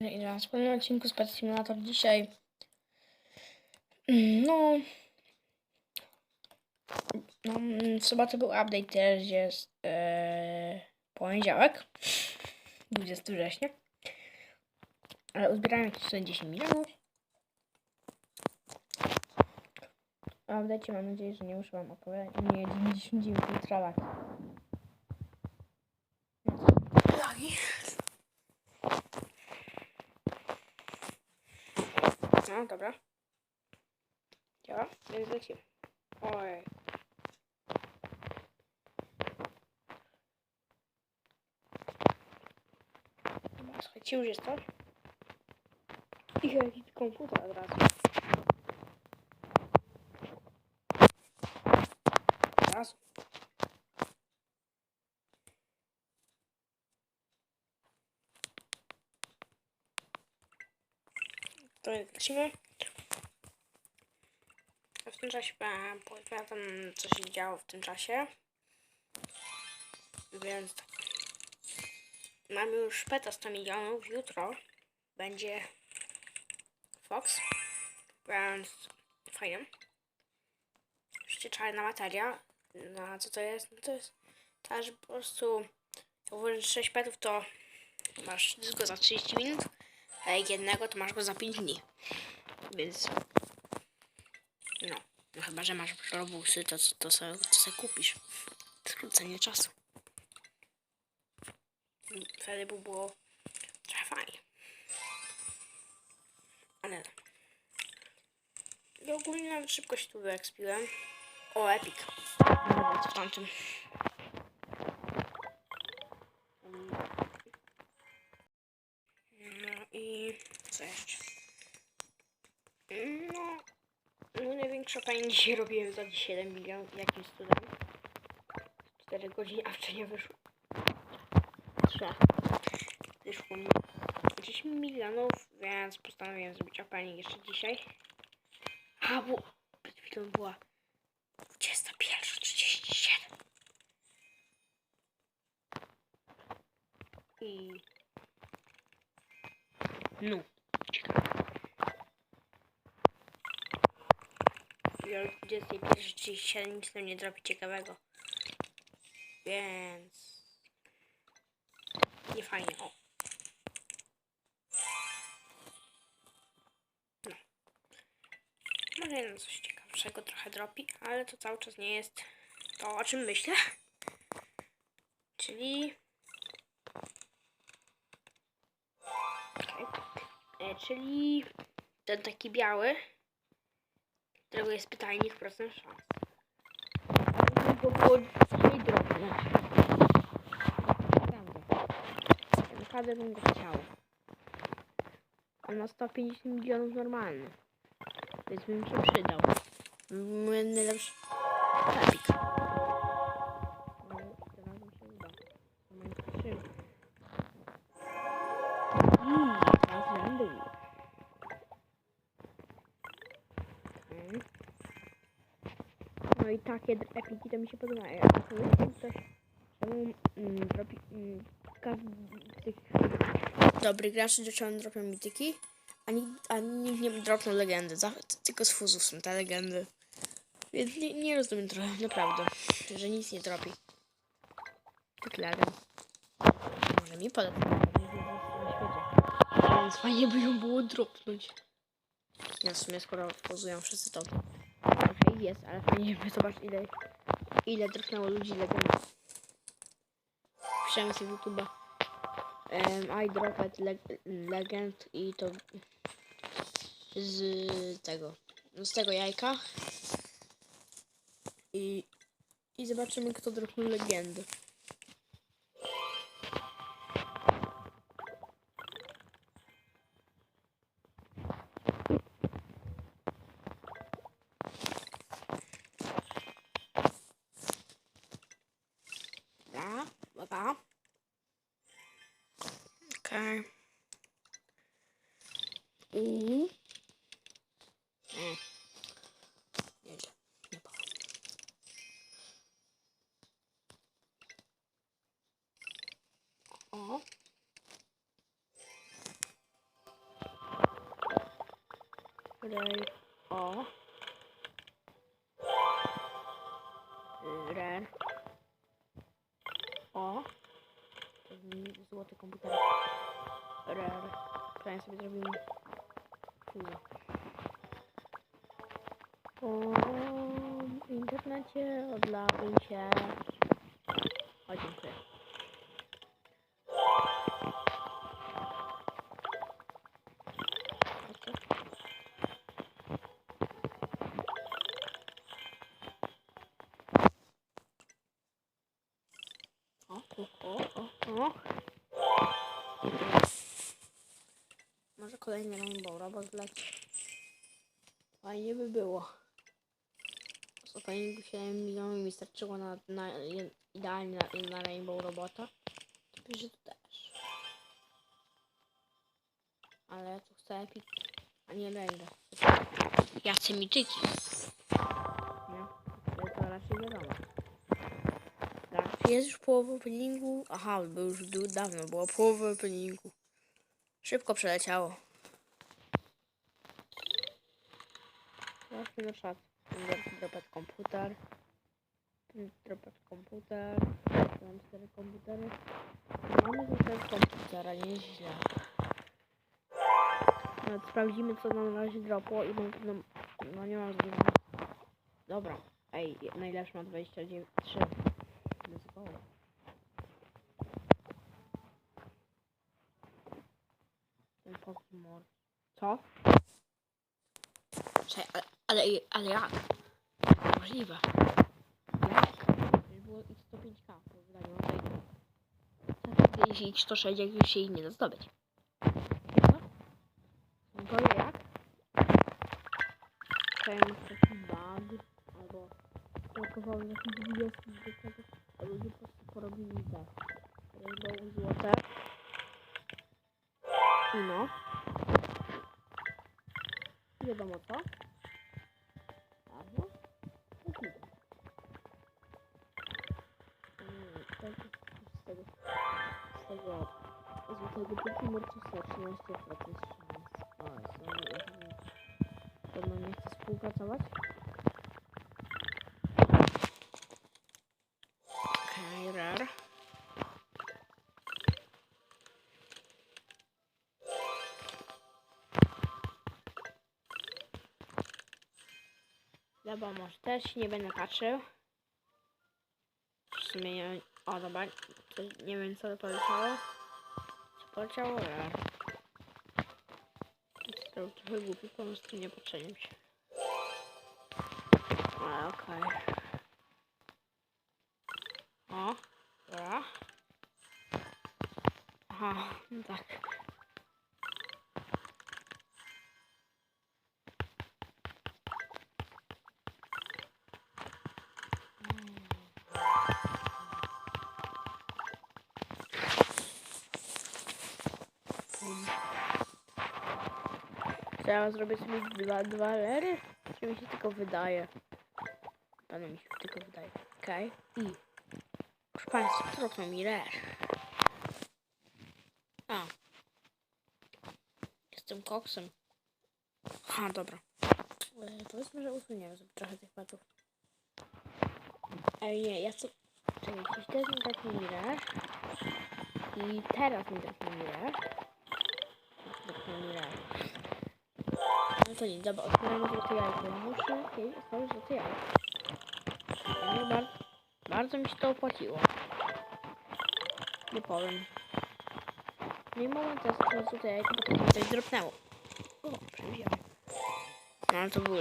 I na wspólnym odcinku z Simulator dzisiaj. mm, No. no w sobotę był update, teraz jest e, poniedziałek, 20 września. Ale uzbierałem jakieś 40 milionów. W update'cie mam nadzieję, że nie muszę wam opowiadać. Nie, 99 trawak. No, dobra. Działa? Więc lecimy. Oj. Słuchajcie, już jest to. I komputer od razu. Od razu. To lecimy. A w tym czasie e, opowiadam, co się działo w tym czasie. Więc tak. Mamy już peta 100 milionów. Jutro będzie Fox. Więc fajnie. Oczywiście czarna materia. No a co to jest? No to jest ta, że po prostu jak włożysz 6 petów, to masz go za 30 minut, jednego, to masz go za 5 dni. Więc no, no chyba, że masz robusy, to, to, to, sobie, to sobie kupisz. Skrócenie czasu. Wtedy by było trochę fajnie. Ale i ogólnie nawet szybko się tu wyekspiłem. O, epic. W tamtym. No i co jeszcze? No, no największa pani dzisiaj robiłem za 7 milionów jakimś cudem. 4 godziny, a wczoraj wyszło. 3. Wyszło mi 10 milionów, więc postanowiłem zrobić opening jeszcze dzisiaj. A, bo przed chwilą była 21.37. I... No, I o 21.37 nic nam nie zrobi ciekawego. Więc... Nie fajnie, o. No. Może jeden coś ciekawszego trochę dropi, ale to cały czas nie jest to, o czym myślę. Czyli... Okej. E, czyli ten taki biały, którego jest pytajnik procent szans. Go było dzisiaj drobne. Naprawdę. Naprawdę bym go chciał. On ma 150 milionów normalny. Więc bym się przydał. Mój najlepszy epik. Takie epiki to mi się podobają. Coś, czemu mm, dropi, mm, każdy z tych dobrych graczy zacząłem dropią mityki, a nikt, a nikt nie dropnął legendy. Za, tylko z fuzów są te legendy. Więc nie, nie rozumiem trochę, naprawdę, że nic nie dropi. Tych legend. Może mi podać. Więc fajnie by ją było dropnąć. Ja w sumie skoro pozują wszyscy to. Jest, ale fajnie by zobaczyć ile, ile dropnęło ludzi legend. Piszemy sobie YouTube'a. Um, I dropped leg legend i to z tego, z tego jajka. I, i zobaczymy kto dropnął legendę. Rej. O. Rer. O. To jest mi złoty komputer. Rer. Prawie sobie zrobimy. Fuza. O w internecie odlały się. O, o, o, o. Może kolejny Rainbow Robot leci. Fajnie by było. Openingu 7 milionów mi starczyło na, na idealnie na, na Rainbow Robota. To że tu też. Ale ja tu chcę Epic, a nie Rainbow. Ja chcę mityki. Nie? Ale to raczej wiadomo. Jest już połowa openingu? Aha, był już dawno, była połowa openingu. Szybko przeleciało. Właśnie na czat. Dropać komputer. Dropać komputer. Mam cztery komputery. Mamy cztery komputera, nieźle. Nawet sprawdzimy co nam na razie dropło i mam, no, no nie mam dużo. Dobra. Ej, najlepszy ma 29, 3. Let's go. Ten Pokemon. Co? Czekaj, ale, ale, ale jak? Możliwe. Jak? Przecież było ich 105k po wydaniu. Jeśli ich 106, jak już się ich nie da zdobyć. Z tego, z tego złotego Pokemon 13% szans. O, są, ja pewnie, pewno nie chcę współpracować. Okej, rare. Dobra, może też nie będę patrzył. W sumie nie... O, dobra. To nie wiem, co poleciało. Co poleciało? Ja. To był trochę głupi pomysł, tu nie patrzeniem się. A, okej. O, Teraz zrobię sobie dwa, dwa lery? Czy mi się tylko wydaje? Panu mi się tylko wydaje. Okej. I. Proszę Państwa, trofną mi rer. A. Jestem koksem. Ha, dobra. E, powiedzmy, że usuniemy sobie trochę tych patów. Ej, nie, ja chcę... Czekaj, jeśli też mi tak mi rer. I teraz mi tak mi rer. Tak mi rer. No to nic, dobra, otwieramy złote jajko. Muszę jej otworzyć złote jajko. No, bardzo, bardzo mi się to opłaciło. Nie powiem. No i moment, teraz otworzę złote jajko, bo to coś dropnęło. O, przewidziałem. No, ale to był.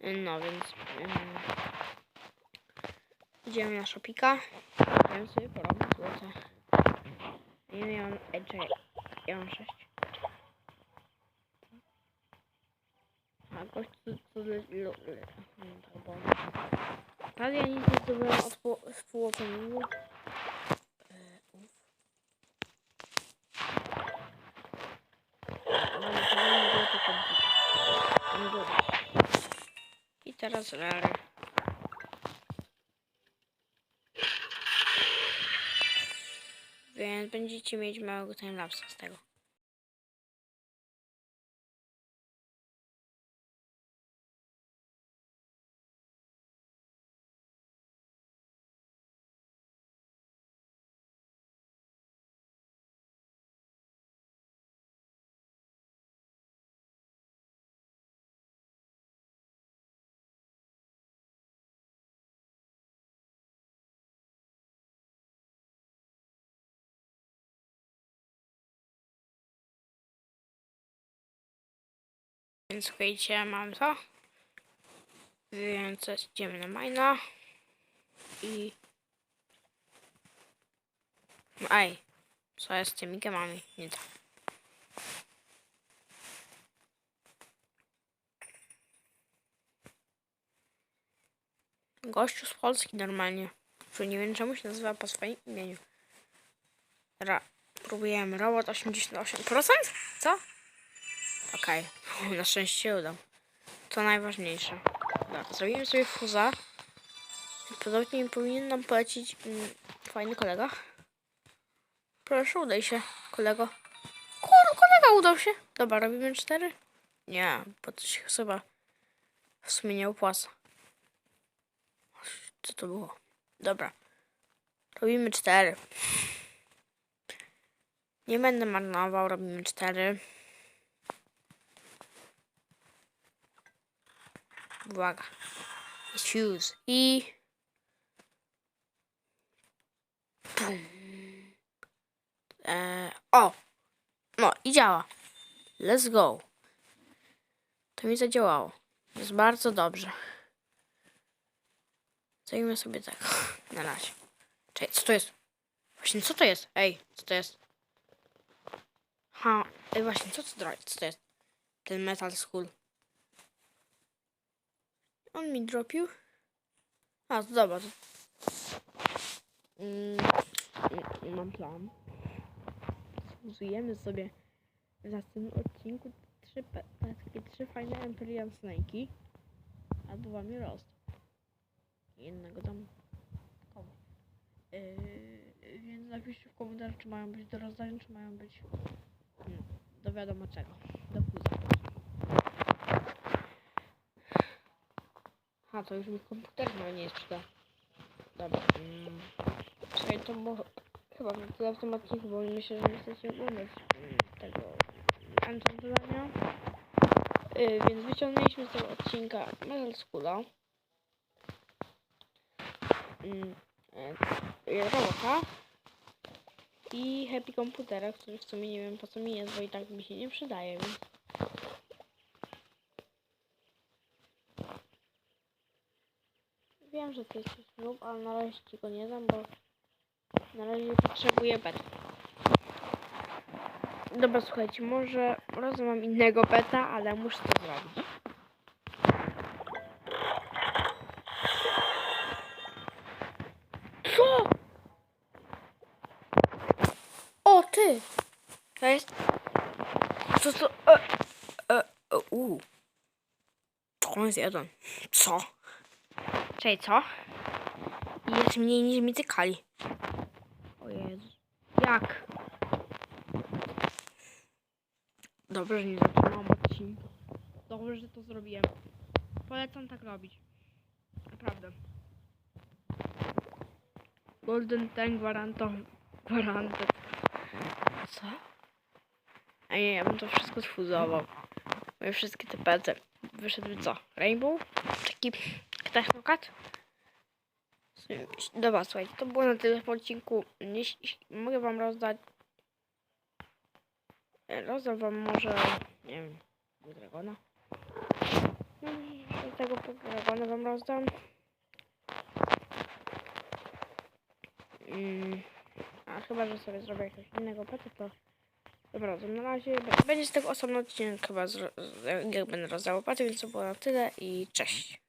No, więc... Um, idziemy na szopika. Ja sobie porobić złote. Nie miałem... Ej, czekaj. Ja mam 6. E, uf. Mamy kolejny złoty komputer. Ten duży. I teraz rary. Więc będziecie mieć małego timelapsa z tego. Słuchajcie, mam to. Więc idziemy na majna. I... Ej, co jest z tymi gemami? Nie tak. Gościu z Polski normalnie. Że nie wiem czemu się nazywa po swoim imieniu. Ra próbujemy. Robot 88%? Co? Okej. Na szczęście uda. To najważniejsze. Dobra, zrobimy sobie fuza. Podobnie powinien nam polecić mm, fajny kolega. Proszę, udaj się, kolego. Kur, kolega udał się. Dobra, robimy cztery? Nie, bo to się chyba w sumie nie opłaca. Co to było? Dobra. Robimy cztery. Nie będę marnował, robimy cztery. Uwaga. Jest fuse. I... Pum. E, o! No i działa. Let's go. To mi zadziałało. Jest bardzo dobrze. Zajmę sobie tak. Na razie. Czekaj, co to jest? Właśnie, co to jest? Ej, co to jest? Ha, ej, właśnie, co to, co to jest? Ten metal skull. On mi dropił. A, to dobra. Mm, mm, mam plan. Fuzujemy sobie w następnym odcinku trzy, takie trzy fajne Empyrean Snake'i. Albo wam rost. Jednego dam. Yy, więc napiszcie w komentarzu, czy mają być do rozdania, czy mają być no, do wiadomo czego. Do fuza. A, to już mi komputer no, nie przyda. Dobra. Mm. Słuchaj, to może... Chyba na tyle w tym odcinku, bo myślę, że nie chcecie oglądać tego zadania. Yy, więc wyciągnęliśmy z tego odcinka Metal Schoola. Mm, e, robota i Happy Komputera, który w sumie nie wiem po co mi jest, bo i tak mi się nie przydaje, więc... Wiem, że to jest noob, ale na razie ci go nie dam, bo na razie potrzebuję beta. Dobra, słuchajcie, może raz mam innego beta, ale muszę to zrobić. Co? O, ty! To jest... Co to... E, e, e, u. To jest jeden. Co? Czekaj, co? Jest mniej niż mi tykali. O Jezu. Jak? Dobrze, że nie zaczynałam odcinka. Dobrze, że to zrobiłem. Polecam tak robić. Naprawdę. Golden Tank gwarantowy. Gwarantowy. Co? A nie, ja bym to wszystko sfuzował. Moje wszystkie te pece. Wyszedł co? Rainbow? Taki technokat? Dobra, słuchajcie, to było na tyle w odcinku. Mogę wam rozdać... Rozdam wam może... Nie wiem... Dragona? No, tego dragona wam rozdam. Mm, a chyba, że sobie zrobię jakiegoś innego peta, to dobra, to na razie będzie z tego osobny odcinek chyba, z, z, jak będę rozdawał paty, więc to było na tyle i cześć.